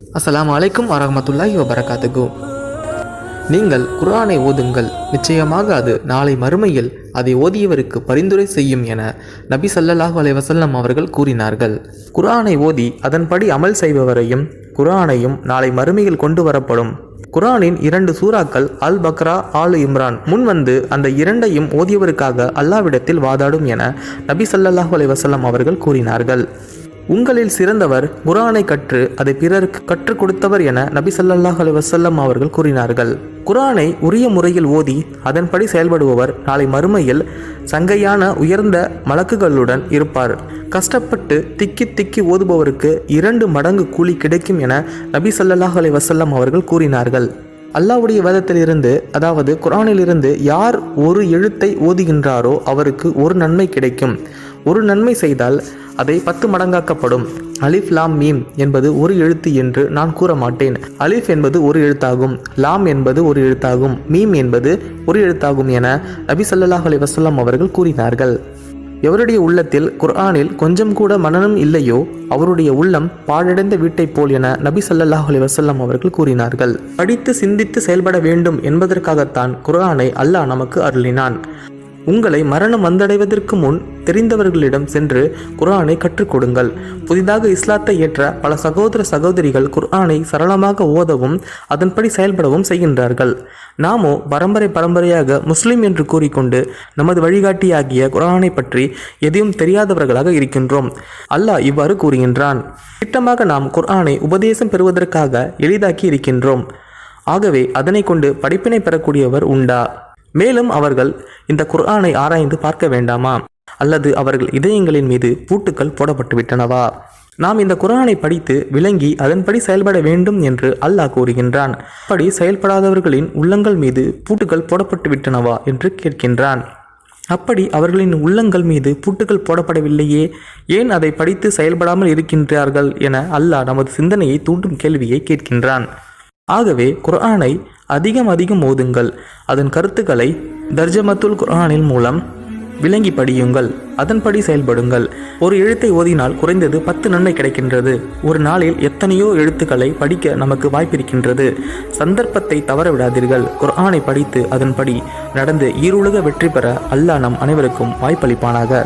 அஸ்லாம் அலைக்கும் வரமத்துல்லாஹி வபரகாத்துகு நீங்கள் குர்ஆனை ஓதுங்கள். நிச்சயமாக அது நாளை மறுமையில் அதை ஓதியவருக்கு பரிந்துரை செய்யும் என நபி ஸல்லல்லாஹு அலைஹி அவர்கள் கூறினார்கள். குர்ஆனை ஓதி அதன்படி அமல் செய்பவரையும் குர்ஆனையும் நாளை மறுமையில் கொண்டு வரப்படும். குரானின் இரண்டு சூறாக்கள் அல் பக்ரா ஆலு இம்ரான் முன் வந்து அந்த இரண்டையும் ஓதியவருக்காக அல்லாவிடத்தில் வாதாடும் என நபி ஸல்லல்லாஹு அலைஹி அவர்கள் கூறினார்கள். உங்களில் சிறந்தவர் குரானை கற்று அதை பிறருக்கு கற்றுக் கொடுத்தவர் என நபி சல்லாஹ் அலி வசல்லம் அவர்கள் கூறினார்கள். குரானை உரிய முறையில் ஓதி அதன்படி செயல்படுபவர் நாளை மறுமையில் சங்கையான உயர்ந்த மலக்குகளுடன் இருப்பார். கஷ்டப்பட்டு திக்கி திக்கி ஓதுபவருக்கு இரண்டு மடங்கு கூலி கிடைக்கும் என நபி சல்லாஹ் அலி வசல்லம் அவர்கள் கூறினார்கள். அல்லாஹ்வுடைய வேதத்திலிருந்து அதாவது குரானிலிருந்து யார் ஒரு எழுத்தை ஓதுகின்றாரோ அவருக்கு ஒரு நன்மை கிடைக்கும். ஒரு நன்மை செய்தால் அதை பத்து மடங்காக்கப்படும். அலிஃப் லாம் மீம் என்பது ஒரு எழுத்து என்று நான் கூற மாட்டேன். அலிஃப் என்பது ஒரு எழுத்தாகும். லாம் என்பது ஒரு எழுத்தாகும். மீம் என்பது ஒரு எழுத்தாகும் என நபி சல்லாஹ் அலி வசல்லாம் அவர்கள் கூறினார்கள். எவருடைய உள்ளத்தில் குர்ஆனில் கொஞ்சம் கூட மனனும் இல்லையோ அவருடைய உள்ளம் பாழடைந்த வீட்டைப் போல் என நபி சல்லாஹ் அலி வசல்லம் அவர்கள் கூறினார்கள். படித்து சிந்தித்து செயல்பட வேண்டும் என்பதற்காகத்தான் குர்ஆனை அல்லாஹ் நமக்கு அருளினான். உங்களை மரணம் வந்தடைவதற்கு முன் தெரிந்தவர்களிடம் சென்று குர்ஆனை கற்றுக் கொடுங்கள் புதிதாக இஸ்லாத்தை ஏற்ற பல சகோதர சகோதரிகள் குர்ஆனை சரளமாக ஓதவும் அதன்படி செயல்படவும் செய்கின்றார்கள். நாமோ பரம்பரை பரம்பரையாக முஸ்லிம் என்று கூறிக்கொண்டு நமது வழிகாட்டியாகிய குர்ஆனை பற்றி எதையும் தெரியாதவர்களாக இருக்கின்றோம். அல்லாஹ் இவ்வாறு கூறுகின்றான் திட்டமாக நாம் குர்ஆனை உபதேசம் பெறுவதற்காக எளிதாக்கி இருக்கின்றோம். ஆகவே அதனை கொண்டு படிப்பினை பெறக்கூடியவர் உண்டா? மேலும் அவர்கள் இந்த குர்ஆனை ஆராய்ந்து பார்க்க வேண்டாமா? அல்லது அவர்கள் இதயங்களின் மீது பூட்டுக்கள் போடப்பட்டு விட்டனவா? நாம் இந்த குர்ஆனை படித்து விளங்கி அதன்படி செயல்பட வேண்டும் என்று அல்லாஹ் கூறுகின்றான். அப்படி செயல்படாதவர்களின் உள்ளங்கள் மீது பூட்டுகள் போடப்பட்டு விட்டனவா என்று கேட்கின்றான். அப்படி அவர்களின் உள்ளங்கள் மீது பூட்டுகள் போடப்படவில்லையே ஏன் அதை படித்து செயல்படாமல் இருக்கின்றார்கள் என அல்லாஹ் நமது சிந்தனையை தூண்டும் கேள்வியை கேட்கின்றான். ஆகவே குர்ஆனை அதிகம் அதிகம் ஓதுங்கள். அதன் கருத்துக்களை தர்ஜமத்துல் குர்ஆனின் மூலம் விளங்கி படியுங்கள். அதன்படி செயல்படுங்கள். ஒரு எழுத்தை ஓதினால் குறைந்தது பத்து நன்மை கிடைக்கின்றது. ஒரு நாளில் எத்தனையோ எழுத்துக்களை படிக்க நமக்கு வாய்ப்பிருக்கின்றது. சந்தர்ப்பத்தை தவற விடாதீர்கள். குர்ஆனை படித்து அதன்படி நடந்து ஈருலக வெற்றி பெற அல்லாஹ் நம் அனைவருக்கும் வாய்ப்பளிப்பானாக.